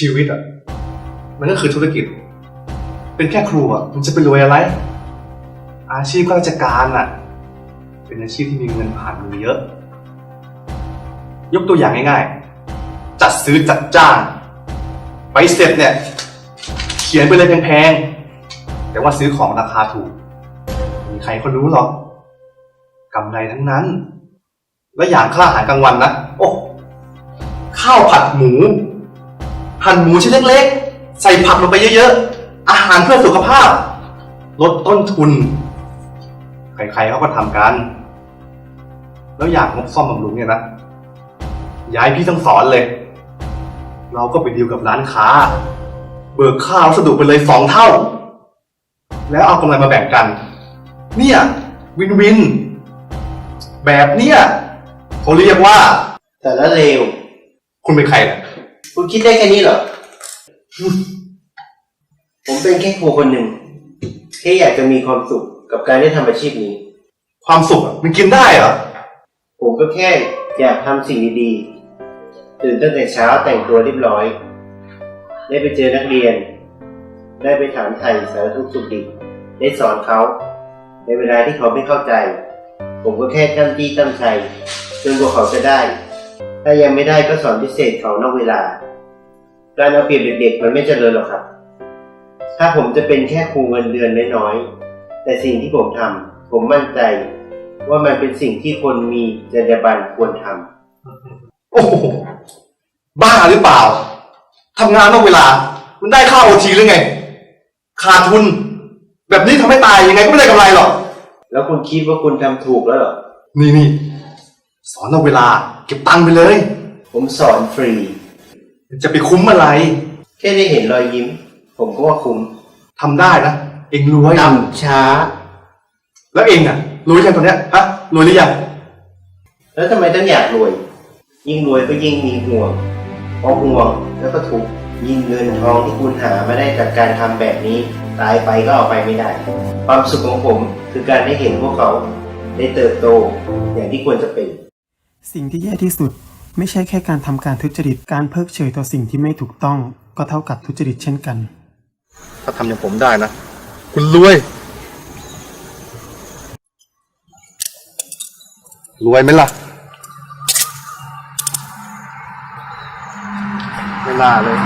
ชีวิตอะ มันก็คือธุรกิจ เป็นแค่ครูอะ มันจะไปรวยอะไร อาชีพข้าราชการอะ เป็นอาชีพที่มีเงินผ่านมือเยอะ ยกตัวอย่างง่ายๆ จัดซื้อจัดจ้างไปเสร็จเนี่ย เขียนไปเลยแพงๆ แต่ว่าซื้อของราคาถูก มีใครเขารู้หรอกกำไรทั้งนั้น แล้วอย่างค่าอาหารกลางวันนะ โอ้ ข้าวผัดหมู หั่นหมูชิ้นเล็กๆ ใส่ผักลงไปเยอะๆ อาหารเพื่อสุขภาพ ลดต้นทุน ใครๆเขาก็ทำกัน แล้วอย่างงบซ่อมบำรุงเนี่ยนะ ย้ายพี่ต้องสอนเลย เราก็ไปดีลกับร้านค้า เบิกค่าวัสดุไปเลยสองเท่า แล้วเอากำไรมาแบ่งกัน เนี่ย วินวิน แบบเนี้ยเขาเรียกว่า แต่ละเลว คุณเป็นใครเนี่ย คุณคิดได้แค่นี้เหรอ ผมเป็นแค่ครูคนหนึ่งแค่อยากจะมีความสุขกับการได้ทำอาชีพนี้ ความสุขอะมันกินได้เหรอ ผมก็แค่อยากทำสิ่งดีๆ ตื่นตั้งแต่เช้าแต่งตัวเรียบร้อย ได้ไปเจอนักเรียน ได้ไปถามไถ่สารทุกข์สุขดิบได้สอนเขา ในเวลาที่เขาไม่เข้าใจ ผมก็แค่ตั้งที่ตั้งใจจนกว่าเขาจะได้ ถ้ายังไม่ได้ก็สอนพิเศษเขานอกเวลา การเอาเปรียบเด็กๆมันไม่เจริญหรอกครับ ถ้าผมจะเป็นแค่ครูเงินเดือนน้อยๆ แต่สิ่งที่ผมทำผมมั่นใจ ว่ามันเป็นสิ่งที่คนมีจรรยาบรรณควรทำโอ้โหบ้าหรือเปล่าทำงานนอกเวลา มันได้ค่าโอทีหรือไง ขาดทุน แบบนี้ทำให้ตายยังไงก็ไม่ได้กำไรหรอก แล้วคุณคิดว่าคุณทำถูกแล้วเหรอ นี่นี่สอนนอกเวลา เก็บตังค์ไปเลย ผมสอนฟรี จะไปคุ้มอะไรแค่ได้เห็นรอยยิ้ม ผมก็ว่าคุ้มทำได้นะ เองรวยต่ำช้า แล้วเองอะรวยยังตอนเนี้ยฮะรวยหรือยังแล้วทำไมต้องอยากรวย ยิ่งรวยก็ยิ่งมีห่วงพอห่วงแล้วก็ทุกข์ยิ่งเงินทองที่คุณหามาได้จากการทำแบบนี้ ตายไปก็เอาไปไม่ได้ ความสุขของผมคือการได้เห็นพวกเขาได้เติบโตอย่างที่ควรจะเป็น สิ่งที่แย่ที่สุด ไม่ใช่แค่การทำการทุจริต การเพิกเฉยต่อสิ่งที่ไม่ถูกต้อง ก็เท่ากับทุจริตเช่นกัน ถ้าทำอย่างผมได้นะ คุณรวย รวยไหมล่ะ ไม่น่าเลย